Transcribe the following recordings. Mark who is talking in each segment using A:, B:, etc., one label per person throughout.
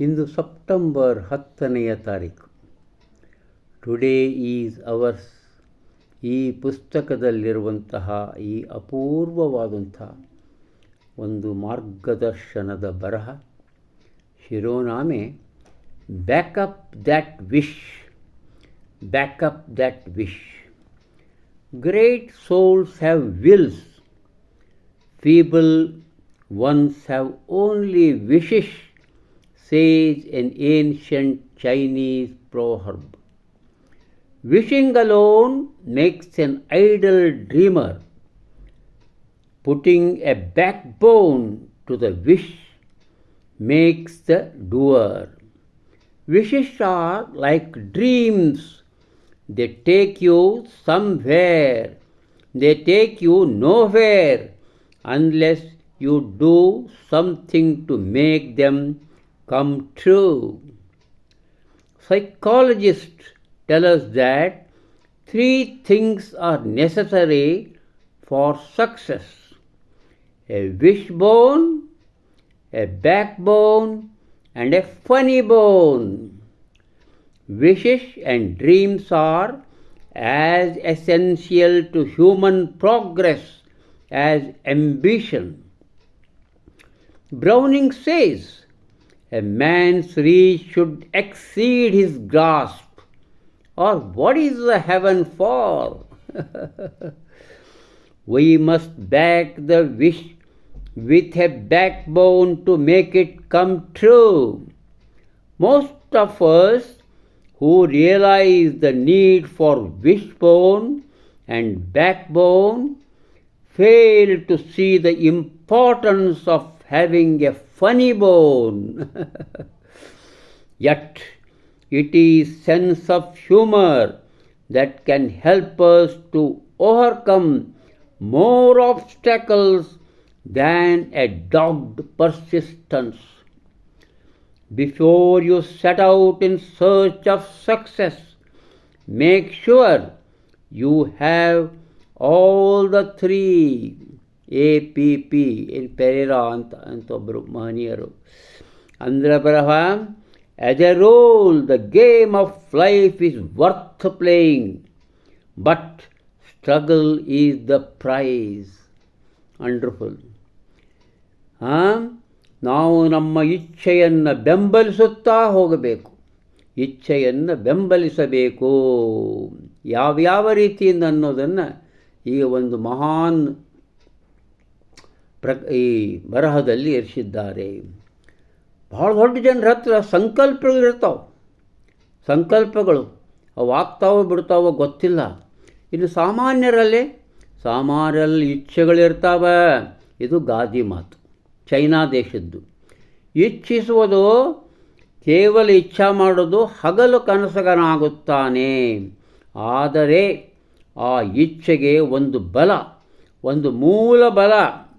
A: ಇಂದು September ಹತ್ತನೆಯ ತಾರೀಕು. Today is ours ಈ ಪುಸ್ತಕದಲ್ಲಿರುವಂತಹ ಈ ಅಪೂರ್ವವಾದಂಥ ಒಂದು ಮಾರ್ಗದರ್ಶನದ ಬರಹ ಶಿರೋನಾಮೆ backup that wish backup that wish great souls have wills feeble ones have only wishes, says an ancient Chinese proverb. Wishing alone makes an idle dreamer. Putting a backbone to the wish makes the doer. Wishes are like dreams, they take you somewhere, they take you nowhere unless you do something to make them come true. Psychologists tell us that three things are necessary for success a wishbone, a backbone, and a funny bone. Wishes and dreams are as essential to human progress as ambition. Browning says, a man's reach should exceed his grasp. Or what is the heaven for? we must back the wish with a backbone to make it come true. Most of us who realize the need for wishbone and backbone fail to see the importance of having a funny bone. Yet it is sense of humor that can help us to overcome more obstacles than a dogged persistence. Before you set out in search of success, make sure you have all the three A P P in Perera ಅಂತ ಅಂತ ಒಬ್ಬರು ಮಹನೀಯರು. ಅಂದ್ರ ಬರಹ as a rule the game of life is worth playing but struggle is the prize ಅಂಡರ್ಫುಲ್ ಹಾಂ ನಾವು ನಮ್ಮ ಇಚ್ಛೆಯನ್ನು ಬೆಂಬಲಿಸುತ್ತಾ ಹೋಗಬೇಕು. ಇಚ್ಛೆಯನ್ನು ಬೆಂಬಲಿಸಬೇಕು. ಯಾವ್ಯಾವ ರೀತಿಯಿಂದ ಅನ್ನೋದನ್ನು ಈಗ ಒಂದು ಮಹಾನ್ ಪ್ರ ಈ ಬರಹದಲ್ಲಿ ಇರಿಸಿದ್ದಾರೆ. ಭಾಳ ದೊಡ್ಡ ಜನರ ಹತ್ರ ಸಂಕಲ್ಪಗಳು ಇರ್ತಾವೆ. ಸಂಕಲ್ಪಗಳು ಅವು ಆಗ್ತಾವೋ ಬಿಡ್ತಾವೋ ಗೊತ್ತಿಲ್ಲ. ಇನ್ನು ಸಾಮಾನ್ಯರಲ್ಲಿ ಸಾಮಾನ್ಯರಲ್ಲಿ ಇಚ್ಛೆಗಳಿರ್ತಾವೆ ಇದು ಗಾದಿ ಮಾತು. ಚೈನಾ ದೇಶದ್ದು. ಇಚ್ಛಿಸುವುದು ಕೇವಲ ಇಚ್ಛಾ ಮಾಡೋದು ಹಗಲು ಕನಸಗನಾಗುತ್ತಾನೆ. ಆದರೆ ಆ ಇಚ್ಛೆಗೆ ಒಂದು ಬಲ, ಒಂದು ಮೂಲ ಬಲ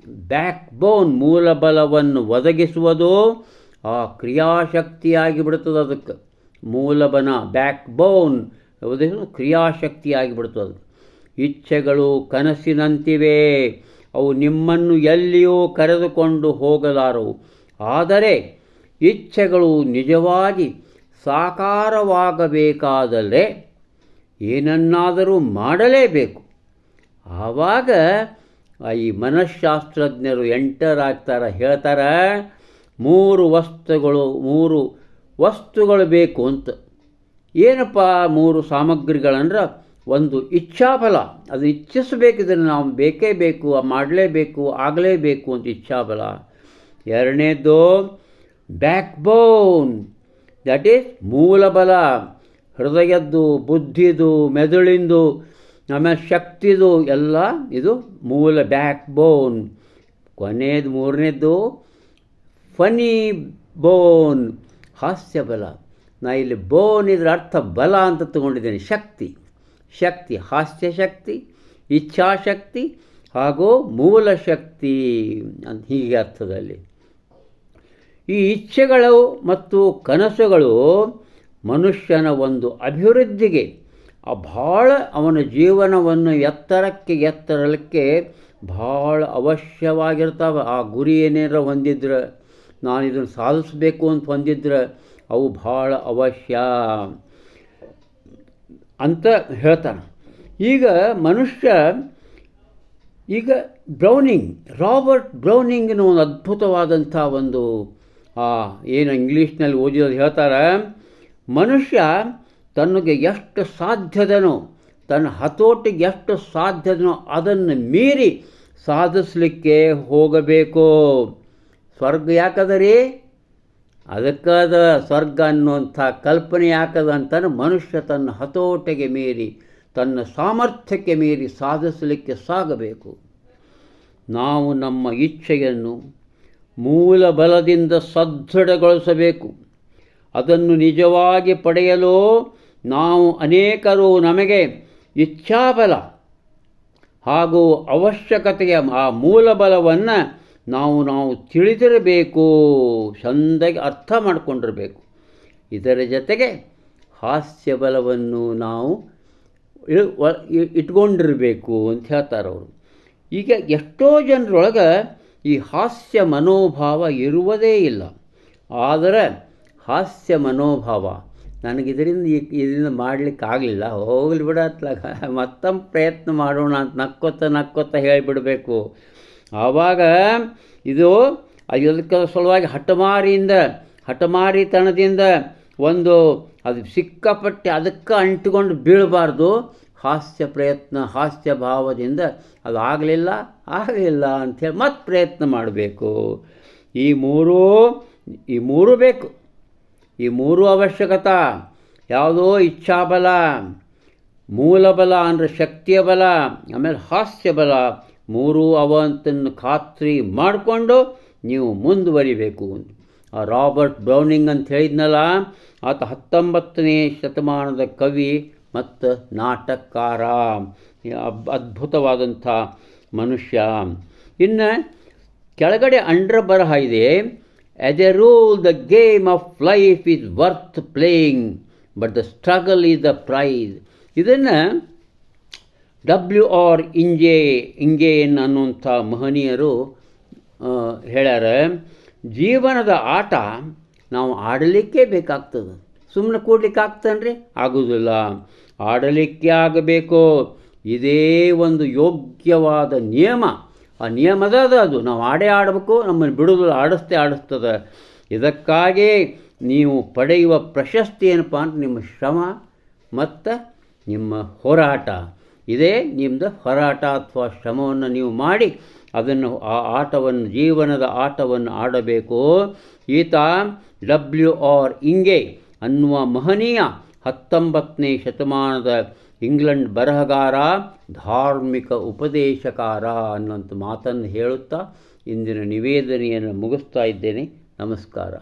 A: ಬ್ಯಾಕ್ ಬೋನ್ ಮೂಲಬಲವನ್ನು ಒದಗಿಸುವುದು ಆ ಕ್ರಿಯಾಶಕ್ತಿಯಾಗಿ ಬಿಡ್ತದೆ ಅದಕ್ಕೆ. ಮೂಲಬನ ಬ್ಯಾಕ್ ಬೋನ್ ಒದಗಿಸುವುದು ಕ್ರಿಯಾಶಕ್ತಿಯಾಗಿ ಬಿಡ್ತದೆ ಅದಕ್ಕೆ ಇಚ್ಛೆಗಳು ಕನಸಿನಂತಿವೆ. ಅವು ನಿಮ್ಮನ್ನು ಎಲ್ಲಿಯೂ ಕರೆದುಕೊಂಡು ಹೋಗಲಾರವು. ಆದರೆ ಇಚ್ಛೆಗಳು ನಿಜವಾಗಿ ಸಾಕಾರವಾಗಬೇಕಾದರೆ ಏನನ್ನಾದರೂ ಮಾಡಲೇಬೇಕು. ಆವಾಗ ಈ ಮನಃಶಾಸ್ತ್ರಜ್ಞರು ಎಂಟರ್ ಆಗ್ತಾರೆ, ಹೇಳ್ತಾರೆ, ಮೂರು ವಸ್ತುಗಳು ಮೂರು ವಸ್ತುಗಳು ಬೇಕು ಅಂತ. ಏನಪ್ಪ ಮೂರು ಸಾಮಗ್ರಿಗಳಂದ್ರೆ? ಒಂದು ಇಚ್ಛಾಬಲ ಅದು ಇಚ್ಛಿಸಬೇಕಿದ್ರೆ ನಾವು ಬೇಕೇ ಬೇಕು ಮಾಡಲೇಬೇಕು ಆಗಲೇಬೇಕು ಅಂತ ಇಚ್ಛಾಬಲ ಎರಡನೇದು ಬ್ಯಾಕ್ ಬೋನ್ ದಟ್ ಈಸ್ ಮೂಲಬಲ ಹೃದಯದ್ದು, ಬುದ್ಧಿದು, ಮೆದುಳಿಂದು ಆಮೇಲೆ ಶಕ್ತಿದು ಎಲ್ಲ ಇದು ಮೂಲ ಬ್ಯಾಕ್ ಬೋನ್ ಕೊನೆಯದು ಮೂರನೇದು ಫನಿ ಬೋನ್ ಹಾಸ್ಯ ಬಲ. ನಾ ಇಲ್ಲಿ ಬೋನ್ ಇದರ ಅರ್ಥ ಬಲ ಅಂತ ತಗೊಂಡಿದ್ದೇನೆ, ಶಕ್ತಿ. ಶಕ್ತಿ, ಹಾಸ್ಯ ಶಕ್ತಿ ಇಚ್ಛಾಶಕ್ತಿ ಹಾಗೂ ಮೂಲ ಶಕ್ತಿ ಅಂತ ಹೀಗೆ ಅರ್ಥದಲ್ಲಿ. ಈ ಇಚ್ಛೆಗಳು ಮತ್ತು ಕನಸುಗಳು ಮನುಷ್ಯನ ಒಂದು ಅಭಿವೃದ್ಧಿಗೆ ಭಾಳ ಅವನ ಜೀವನವನ್ನು ಎತ್ತರಕ್ಕೆ ಎತ್ತರಲಿಕ್ಕೆ ಭಾಳ ಅವಶ್ಯವಾಗಿರ್ತಾವೆ. ಆ ಗುರಿ ಏನೇನಾರ ಹೊಂದಿದ್ರೆ, ನಾನು ಇದನ್ನು ಸಾಧಿಸಬೇಕು ಅಂತ ಹೊಂದಿದ್ರೆ ಅವು ಭಾಳ ಅವಶ್ಯ ಅಂತ ಹೇಳ್ತಾನೆ. ಈಗ ಮನುಷ್ಯ, ಈಗ ಬ್ರೌನಿಂಗ್, ರಾಬರ್ಟ್ ಬ್ರೌನಿಂಗಿನ ಒಂದು ಅದ್ಭುತವಾದಂಥ ಒಂದು ಏನು ಇಂಗ್ಲೀಷ್ನಲ್ಲಿ ಓದಿರೋದು ಹೇಳ್ತಾರೆ, ಮನುಷ್ಯ ತನಗೆ ಎಷ್ಟು ಸಾಧ್ಯದನೋ, ತನ್ನ ಹತೋಟಿಗೆ ಎಷ್ಟು ಸಾಧ್ಯದನೋ ಅದನ್ನು ಮೀರಿ ಸಾಧಿಸಲಿಕ್ಕೆ ಹೋಗಬೇಕು. ಸ್ವರ್ಗ ಯಾಕದರಿ? ಅದಕ್ಕಾದ ಸ್ವರ್ಗ ಅನ್ನುವಂಥ ಕಲ್ಪನೆ ಯಾಕದ ಅಂತ ಮನುಷ್ಯ ತನ್ನ ಹತೋಟಿಗೆ ಮೀರಿ, ತನ್ನ ಸಾಮರ್ಥ್ಯಕ್ಕೆ ಮೀರಿ ಸಾಧಿಸಲಿಕ್ಕೆ ಸಾಗಬೇಕು. ನಾವು ನಮ್ಮ ಇಚ್ಛೆಯನ್ನು ಮೂಲ ಬಲದಿಂದ ಸದೃಢಗೊಳಿಸಬೇಕು. ಅದನ್ನು ನಿಜವಾಗಿ ಪಡೆಯಲು ನಾವು ಅನೇಕರು ನಮಗೆ ಇಚ್ಛಾಬಲ ಹಾಗೂ ಅವಶ್ಯಕತೆಯ ಆ ಮೂಲಬಲವನ್ನು ನಾವು ನಾವು ತಿಳಿದಿರಬೇಕು, ಚಂದಗೆ ಅರ್ಥ ಮಾಡಿಕೊಂಡಿರಬೇಕು. ಇದರ ಜೊತೆಗೆ ಹಾಸ್ಯ ಬಲವನ್ನು ನಾವು ಇಟ್ಕೊಂಡಿರಬೇಕು ಅಂತ ಹೇಳ್ತಾರೆ ಅವರು. ಈಗ ಎಷ್ಟೋ ಜನರೊಳಗೆ ಈ ಹಾಸ್ಯ ಮನೋಭಾವ ಇರುವುದೇ ಇಲ್ಲ. ಆದರೆ ಹಾಸ್ಯ ಮನೋಭಾವ ನನಗೆ ಇದರಿಂದ ಇದರಿಂದ ಮಾಡಲಿಕ್ಕೆ ಆಗಲಿಲ್ಲ. ಹೋಗಲಿ ಬಿಡತ್ಲಾಗ ಮತ್ತೊಮ್ಮೆ ಪ್ರಯತ್ನ ಮಾಡೋಣ ಅಂತ ನಕ್ಕೊತ್ತ ನಕ್ಕೊತ ಹೇಳಿಬಿಡಬೇಕು. ಆವಾಗ ಇದು ಅದಕ್ಕೆ ಸಲುವಾಗಿ ಹಠಮಾರಿಯಿಂದ, ಹಠಮಾರಿತನದಿಂದ ಒಂದು ಅದು ಸಿಕ್ಕಾಪಟ್ಟೆ ಅದಕ್ಕೆ ಅಂಟಿಕೊಂಡು ಬೀಳಬಾರ್ದು. ಹಾಸ್ಯ ಪ್ರಯತ್ನ, ಹಾಸ್ಯ ಭಾವದಿಂದ ಅದು ಆಗಲಿಲ್ಲ ಆಗಲಿಲ್ಲ ಅಂಥೇಳಿ ಮತ್ತೆ ಪ್ರಯತ್ನ ಮಾಡಬೇಕು. ಈ ಮೂರೂ, ಈ ಮೂರು ಬೇಕು. ಈ ಮೂರು ಅವಶ್ಯಕತೆ. ಯಾವುದೋ ಇಚ್ಛಾಬಲ, ಮೂಲಬಲ ಅಂದರೆ ಶಕ್ತಿಯ ಬಲ ಆಮೇಲೆ ಹಾಸ್ಯ ಬಲ ಮೂರೂ ಅವಂತನ್ನು ಖಾತ್ರಿ ಮಾಡಿಕೊಂಡು ನೀವು ಮುಂದುವರಿಬೇಕು. ಆ ರಾಬರ್ಟ್ ಬ್ರೌನಿಂಗ್ ಅಂತ ಹೇಳಿದ್ನಲ್ಲ, ಆತ ಹತ್ತೊಂಬತ್ತನೇ ಶತಮಾನದ ಕವಿ ಮತ್ತು ನಾಟಕಕಾರ. ಅದ್ಭುತವಾದಂಥ ಮನುಷ್ಯ. ಇನ್ನು ಕೆಳಗಡೆ ಅಂಡ್ರ ಬರಹ ಇದೆ. As a rule, the game of life is worth playing, but the struggle is the prize. ಇದನ್ನು ಡಬ್ಲ್ಯೂ ಆರ್ ಇಂಜೆ ಇಂಗೇನ್ ಅನ್ನುವಂಥ ಮಹನೀಯರು ಹೇಳ್ಯಾರ ಜೀವನದ ಆಟ ನಾವು ಆಡಲಿಕ್ಕೆ ಬೇಕಾಗ್ತದೆ. ಸುಮ್ಮನೆ ಕೂಡ್ಲಿಕ್ಕೆ ಆಗ್ತಾನೆ ಆಗೋದಿಲ್ಲ. ಆಡಲಿಕ್ಕೆ ಆಗಬೇಕು. ಇದೇ ಒಂದು ಯೋಗ್ಯವಾದ ನಿಯಮ. ಆ ನಿಯಮದ ಅದು ನಾವು ಆಡೇ ಆಡಬೇಕು, ನಮ್ಮನ್ನು ಬಿಡೋದು ಆಡಿಸ್ತೇ ಆಡಿಸ್ತದೆ. ಇದಕ್ಕಾಗಿ ನೀವು ಪಡೆಯುವ ಪ್ರಶಸ್ತಿ ಏನಪ್ಪ ಅಂತ ನಿಮ್ಮ ಶ್ರಮ ಮತ್ತು ನಿಮ್ಮ ಹೋರಾಟ. ಇದೇ ನಿಮ್ಮದು ಹೋರಾಟ ಅಥವಾ ಶ್ರಮವನ್ನು ನೀವು ಮಾಡಿ ಅದನ್ನು, ಆ ಆಟವನ್ನು, ಜೀವನದ ಆಟವನ್ನು ಆಡಬೇಕು. ಈತ ಡಬ್ಲ್ಯೂ ಆರ್ ಇಂಗೆ ಅನ್ನುವ ಮಹನೀಯ ಹತ್ತೊಂಬತ್ತನೇ ಶತಮಾನದ ಇಂಗ್ಲೆಂಡ್ ಬರಹಗಾರ ಧಾರ್ಮಿಕ ಉಪದೇಶಕಾರ ಅನ್ನುವಂಥ ಮಾತನ್ನು ಹೇಳುತ್ತಾ ಇಂದಿನ ನಿವೇದನೆಯನ್ನು ಮುಗಿಸ್ತಾ ಇದ್ದೇನೆ. ನಮಸ್ಕಾರ.